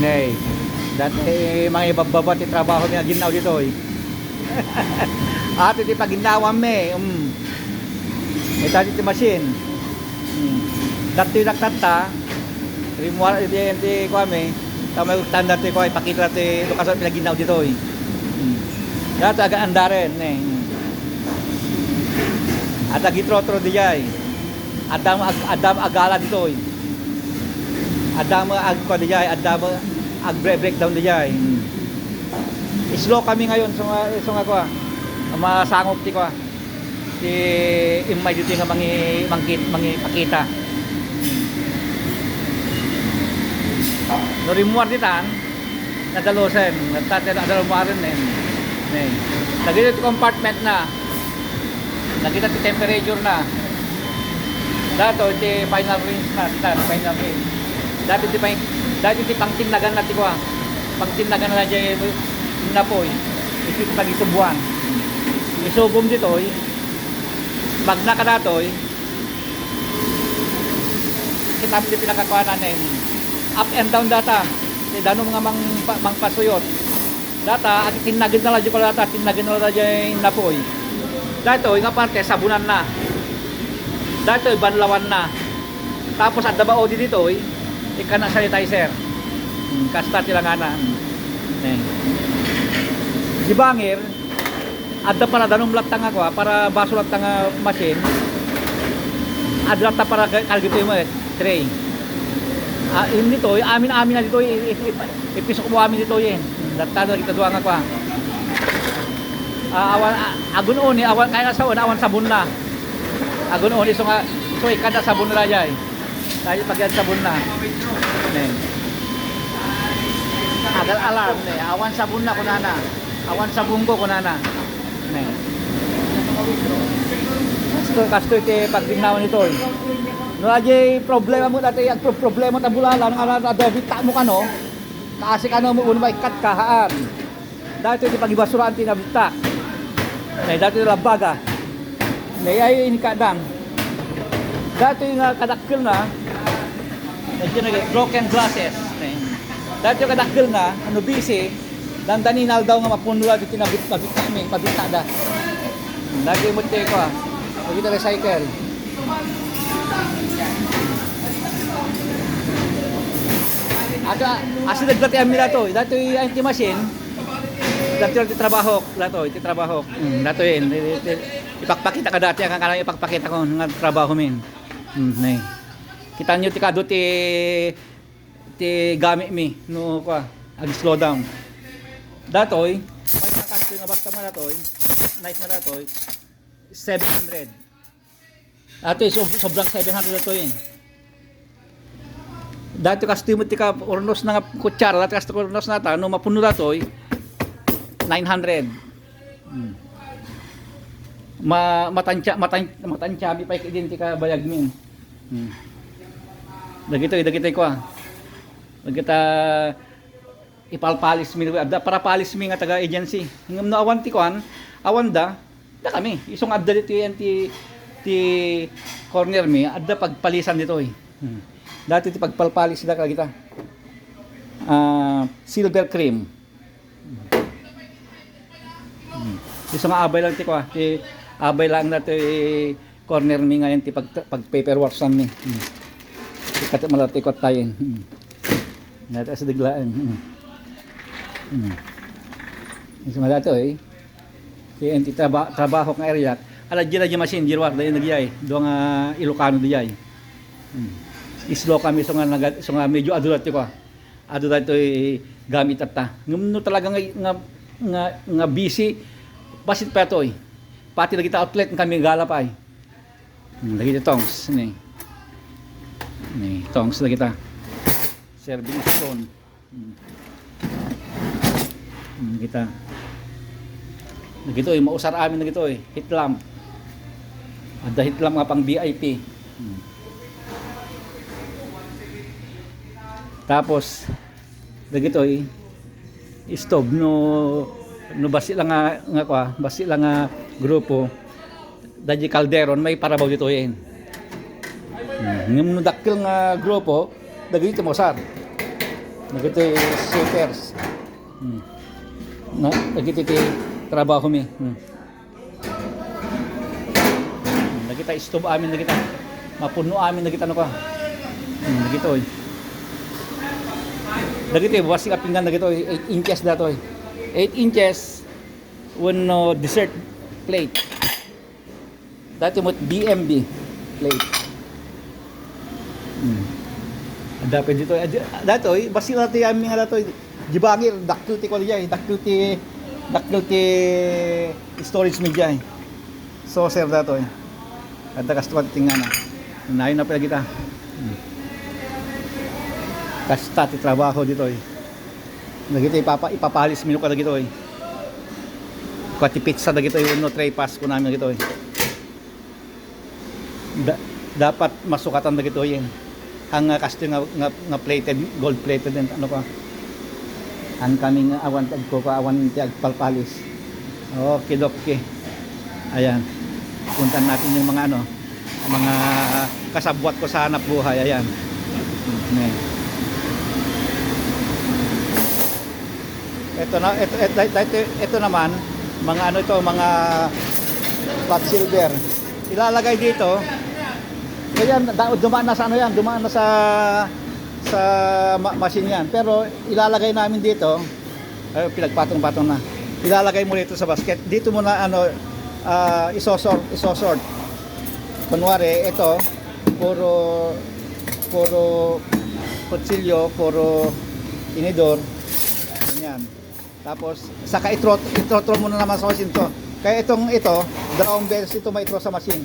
Nay. Dati mga ibababa ti trabaho niya ginaw dito eh. Ate ti paginawan me. Um. Ito ti machine. Hmm. Dati naktata. Rimuar ti ti kwame. Tama yung standard ti ko ipakita ti lukasan pinaginaw dito eh. Hmm. Dati aga andaren eh. Hmm. At agitrotro di jay. Adam Adam agala dito eh. Adam ag ko di jay, Adam ag break breakdown di jay. Hmm. Slow kami ngayon sa mga sa mga ko. ah. Ang mga sangop ti ko. ah. Ti imay dito nga mangi mangkit mangi pakita. No rimuar ditan nadalosen, nagtate na dalawarin eh. Ne. Lagi ti compartment na. Nakita ti temperature na. Dato ti final range na, final range. Dati ti pang dati ti pangtinagan na ti ko. ah. Pangtinagan na jay na po. Ito ti pagisubuan. Isubom dito eh. Magna ka datoy. Kita ti pinakakuha na eh. Up and down data. Ti dano mga mang mang pasuyot. Data at tinagin na lang ko data, tinagin na dyan na po. eh. Dato nga parte sabunan na. Dato banlawan na. Tapos at dabao di dito eh, ika na sanitizer. Kasta tilangana. Eh. Di bangir, adda para danong latang ako ah, para baso latang nga machine. Adda ta para kalgito mo eh, tray. Ah, yun eh, amin amin na dito, eh, eh, eh, ipisok mo amin dito eh. Latado kita duwa nga ko ah. Ah, awan ah, agun oni awan kaya sa awan sabon na. Agun oni so nga so ikada sabon na jay. Tayo pag sabon na. Ne. Agal alarm ne awan sabon na kunana. Awan sabon ko kunana. Ne. Kasto kasto ite pagdingnawan ito. eh. No ajay problema mo dati ang pro- problema ta bulala ng ala adobe ta mo kano. Kasi kano mo uno may kat kahaan. Dati di pagibasuran ti nabita. Nay dati la baga. Nay ay ini kadang. Dati nga kadakkel na. Medyo nag broken glasses. Dati yung kadakkel na ano busy. Dandaninal daw nga mapunula dito na bit mabit kami, mabita da. Dati mo te ko ah. Pag kita recycle. Ada asa nagdati ang mila to. Dato yung anti machine. Dato yung trabaho, dato iti trabaho. Mm, dato yun. Ipakpakita ka dati ang kanang ipakpakita ko nga trabaho min. Mm, nay. Kita nyo ti ti ti gamit mi no ko ag slow down. Datoy, may kakasto nga basta man datoy. Nice na datoy. 700. Ato so, sobrang 700 na to yun. Dati kasto mo tika ornos na nga kutsara, dati kasto ornos na ta, no mapuno na to, 900. Hmm. Ma matansya matan matansya mi pa din tika bayag min. Hmm. Dagito dagito ko ah. Dagita ipalpalis mi adda para palis mi nga taga agency. Ngam no awan ti kuan, awan da da kami. Isong dito yan ti ti corner mi adda pagpalisan dito eh. Hmm. Dati ti pagpalpalis sila kita. Ah, silver cream. Hmm. Isong abay lang ti ko. Ti abay lang na ti corner mi ngayon ti pag, pag paperwork sa mi. Hmm. Kat malati ko tayo. Hmm. Nata sa diglaan. Hmm. Hmm. Isong dato eh. Kaya trabaho ng area. Ala na dyan masin, jirwar, dahil nagyay. Doon nga Ilocano dyan. Hmm. Islo kami so nga, so nga medyo adulat ko. Adulat to eh, gamit at ta. Ngum no talaga nga, nga, nga, nga busy. Basit pa to eh. Pati lagi ta outlet kami gala pa eh. Hmm, lagi ta tongs. Ni. Ni, tongs lagi ta. Serving stone. Hmm. Kita. Nagito eh, mausar amin nagito eh. Hit lamp. Ada hit lamp nga pang VIP. Hmm. Tapos nagito eh. Stove no no basi lang nga nga kwa, basi lang nga grupo. Dadji Calderon may parabaw dito eh. Hmm. Ngam no dakkel nga grupo, dagito mo sar. Nagito yung shakers. Hmm. Na, nagito yung trabaho mi. Hmm. Nagita stove amin nagita. Mapuno amin nagita no ka. Hmm, nagito eh. Nagito eh, buwas yung pinggan nagito eh. 8 inches dato eh. 8 inches uno dessert plate. Dati mo BMB plate. Hmm. Dapat dito. Dato eh, basi natin yung mga dato. Jibangir, daktil ti ko diya eh. Daktil ti, daktil ti storage media eh. So, sir dato eh. At kasta ko tingnan na. Na pala kita. Hmm. Kasta ti trabaho dito eh. Nagito ipapa, ipapalis minu ka na dito eh. Kwati pizza na dito eh. Uno tray pass ko namin na dito eh. Da, dapat masukatan na dito yun. Ang uh, kasto nga, nga, nga plated, gold plated and ano pa. Ang kaming awan tag ko ka awan ti agpalpalis. Okay, okay. Ayan. Puntan natin yung mga ano, mga kasabwat ko sa hanap buhay. Ayan. Ayan. Ito na ito ito, ito, ito naman mga ano ito mga flat silver. Ilalagay dito. Da- dumaan na sa ano yan, dumaan na sa sa ma- machine yan. Pero ilalagay namin dito, ay, pinagpatong-patong na. Ilalagay mo dito sa basket. Dito mo na ano ah, isosort, isosort. Kunwari, ito puro puro kutsilyo, puro inidor. Ganyan. Tapos, saka itrot, itrotro mo na naman sa machine to. Kaya itong ito, dalawang beses ito may itro sa machine.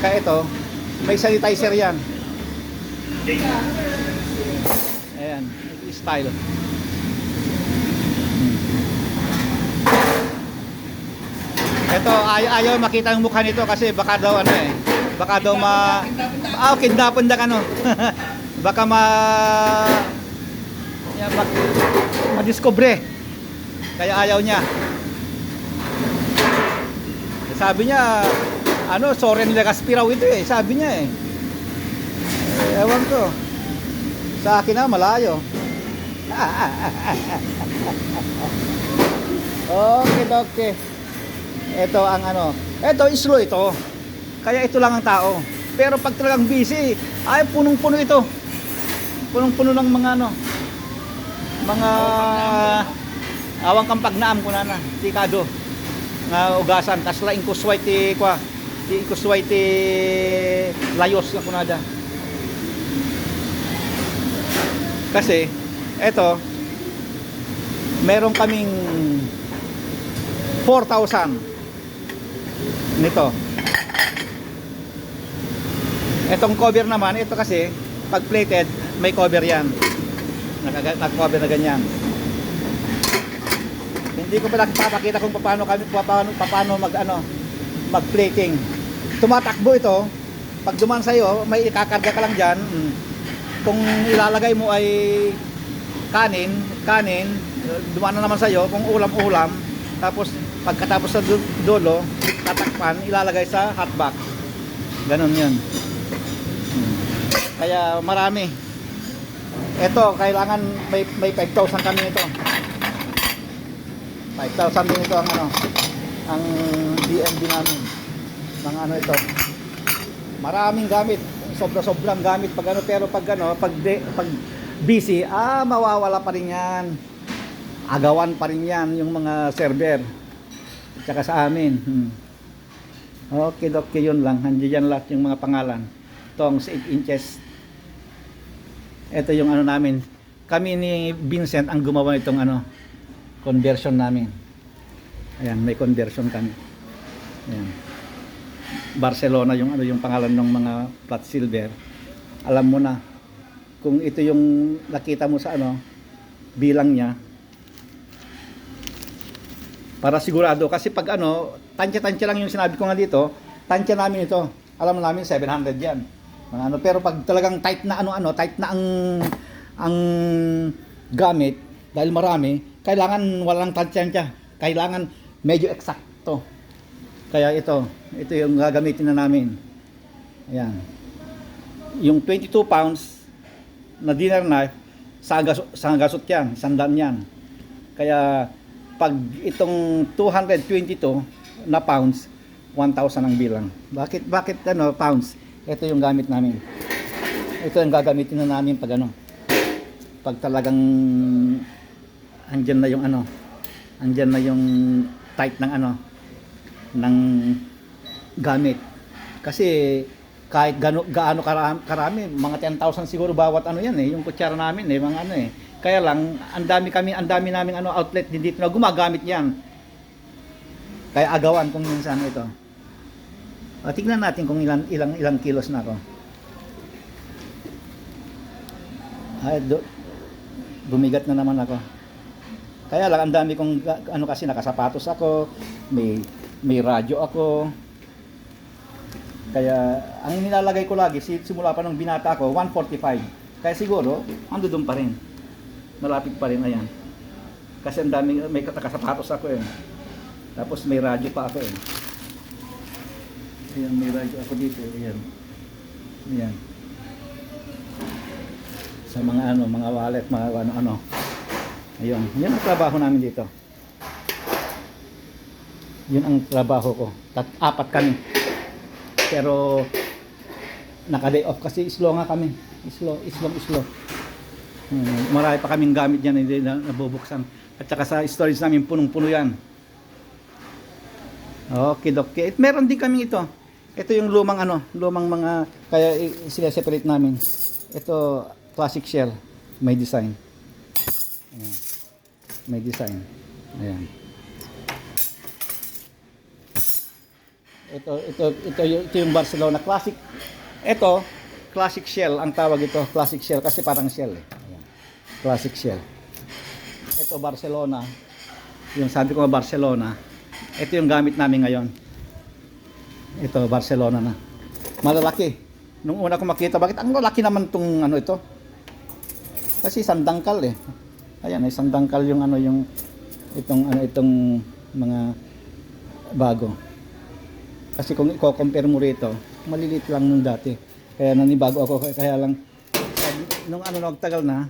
At saka ito, may sanitizer yan. Ayan, style. Ito, ay ayaw makita ang mukha nito kasi baka daw ano eh. Baka daw ma... Ah, kidnapon na ano. baka ma... Yan, bak... Kaya ayaw niya. Sabi niya, ano, Soren Legaspi raw ito eh. Sabi niya eh. eh ewan ko. Sa akin na, malayo. okay, okay. Ito ang ano. Ito, islo ito. Kaya ito lang ang tao. Pero pag talagang busy, ay punong-puno ito. Punong-puno ng mga ano. Mga awang kampagnaam ko na na. Tikado. Nga ugasan. Tas laing kusway ti kwa. Ti kusway ti layos na kunada. Kasi, eto, meron kaming 4,000 nito. Etong cover naman, ito kasi, pag plated, may cover yan. Naka-cover na ganyan. Hindi ko pala papakita kung paano kami paano, paano mag ano mag. Tumatakbo ito. Pag duman sa iyo, may ikakarga ka lang diyan. Kung ilalagay mo ay kanin, kanin, dumaan na naman sa iyo, kung ulam-ulam, tapos pagkatapos sa du- dulo, tatakpan, ilalagay sa hotbox. Ganon 'yun. Hmm. Kaya marami. Ito, kailangan may may 5,000 kami nito. 5,000 din ito ang ano, ang DMD namin. Mga ano ito. Maraming gamit, sobra-sobrang gamit pag ano, pero pag ano, pag de, pag busy, ah mawawala pa rin 'yan. Agawan pa rin 'yan yung mga server. At saka sa amin. Hmm. Okay, okay, yun lang. Nandiyan lahat yung mga pangalan. Tongs 8 inches. Ito yung ano namin. Kami ni Vincent ang gumawa nitong ano, conversion namin. Ayan, may conversion kami. Ayan. Barcelona yung ano yung pangalan ng mga flat silver. Alam mo na kung ito yung nakita mo sa ano bilang niya para sigurado. Kasi pag ano tansya-tansya lang yung sinabi ko nga dito tansya namin ito. Alam namin 700 yan. Mga ano pero pag talagang tight na ano ano tight na ang ang gamit dahil marami kailangan walang tansya kailangan medyo eksakto kaya ito ito yung gagamitin na namin Ayan. Yung 22 pounds na dinner knife, sa gasot, sa gasot yan, sandaan yan. Kaya pag itong 222 na pounds, 1,000 ang bilang. Bakit bakit ano pounds? Ito yung gamit namin. Ito yung gagamitin na namin pag ano. Pag talagang andyan na yung ano, andyan na yung tight ng ano ng gamit. Kasi kahit gano, gaano karami, karami, mga 10,000 siguro bawat ano yan eh, yung kutsara namin eh, mga ano eh. Kaya lang, ang dami kami, ang dami namin ano outlet din dito na gumagamit yan. Kaya agawan kung minsan ito. O, tignan natin kung ilan, ilang, ilang kilos na ako. Ay, do, bumigat na naman ako. Kaya lang, ang dami kong, ano kasi, nakasapatos ako, may, may radyo ako, kaya, ang nilalagay ko lagi, si- simula pa nung binata ko, 145. Kaya siguro, ando doon pa rin. Malapit pa rin, ayan. Kasi ang daming, may katakasapatos ako eh. Tapos may radyo pa ako eh. Ayan, may radyo ako dito, ayan. Ayan. Sa mga ano, mga wallet, mga ano-ano. Ayun, yun ang trabaho namin dito. Yun ang trabaho ko. Tat, apat kami. Pero naka-day off kasi slow nga kami. Slow, slow, slow. Hmm, marami pa kaming gamit yan hindi na nabubuksan. At saka sa storage namin punong-puno yan. Okay, okay. Meron din kami ito. Ito yung lumang ano, lumang mga kaya i- sila-separate namin. Ito classic shell, may design. Ayan. May design. Ayan. Ito, ito, ito, ito yung Barcelona Classic. Ito, Classic Shell ang tawag ito. Classic Shell kasi parang shell eh. Ayan. Classic Shell. Ito Barcelona. Yung sabi ko Barcelona. Ito yung gamit namin ngayon. Ito Barcelona na. Malalaki. Nung una ko makita, bakit ang lalaki naman tong ano ito? Kasi sandangkal eh. Ayan, ay sandangkal yung ano yung itong ano itong mga bago. Kasi kung i-compare mo rito, maliliit lang nung dati. Kaya nanibago ako, kaya lang, nung ano nagtagal na,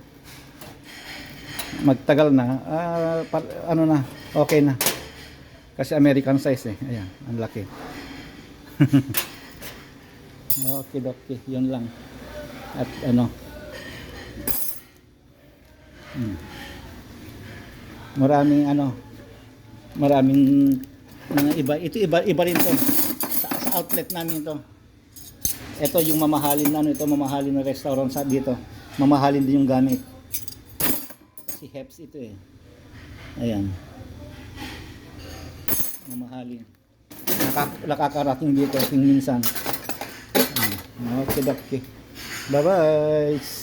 magtagal na, ah, par- ano na, okay na. Kasi American size eh. Ayan, ang laki. okay, okay, yun lang. At ano, hmm. maraming ano, maraming mga iba. Ito iba, iba rin to. Outlet namin to. Ito yung mamahalin na ano ito, mamahalin na restaurant sa dito. Mamahalin din yung gamit. Kasi Heps ito eh. Ayan. Mamahalin. Nakak nakakarating dito ting minsan. Hmm. Okay, okay. Bye-bye.